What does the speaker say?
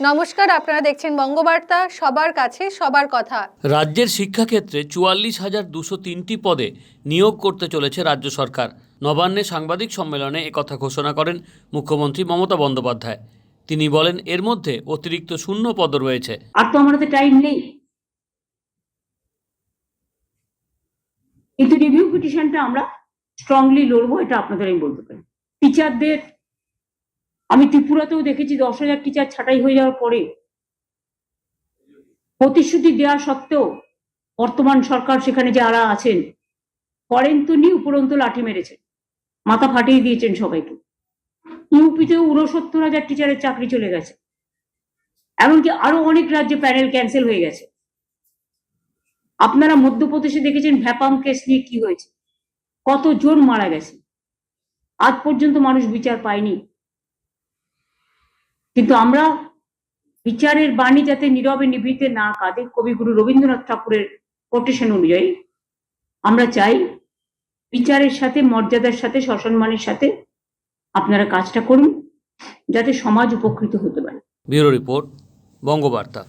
নমস্কার আপনারা দেখছেন বঙ্গবার্তা সবার কাছে সবার কথা। রাজ্যের শিক্ষাক্ষেত্রে চুয়াল্লিশ হাজার দুশো তিনটি পদে নিয়োগ করতে চলেছে রাজ্য সরকার। নবান্নে সাংবাদিক সম্মেলনে একথা ঘোষণা করেন মুখ্যমন্ত্রী মমতা বন্দ্যোপাধ্যায়। তিনি বলেন এর মধ্যে অতিরিক্ত শূন্য পদ রয়েছে। আর তো আমার টাইম নেই। কিন্তু রিভিউ পিটিশনটা আমরা স্ট্রংলি লড়বো এটা আপনাদের আমি বলতে পারি। টিচারদের আমি ত্রিপুরাতেও দেখেছি দশ হাজার টিচার ছাঁটাই হয়ে যাওয়ার পরে প্রতিশ্রুতি দেওয়া সত্ত্বেও বর্তমান সরকার সেখানে যারা আছেন করেন তো নি উপরন্ত লাঠি মেরেছেন মাথা ফাটিয়ে দিয়েছেন সবাইকে। ইউপিতেও উনসত্তর হাজার টিচারের চাকরি চলে গেছে। এমনকি আরও অনেক রাজ্যে প্যানেল ক্যান্সেল হয়ে গেছে। আপনারা মধ্যপ্রদেশে দেখেছেন ভ্যাপাম কেস নিয়ে কি হয়েছে? কত কতজন মারা গেছে? আজ পর্যন্ত মানুষ বিচার পায়নি। কিন্তু আমরা বিচারের বাণী যাতে নীরবে নিভৃতে না কাঁদে, কবিগুরু রবীন্দ্রনাথ ঠাকুরের কোটেশন অনুযায়ী, আমরা চাই বিচারের সাথে, মর্যাদার সাথে, সসম্মানের সাথে আপনারা কাজটা করুন, যাতে সমাজ উপকৃত হতে পারে। Bureau report, Bangabarta.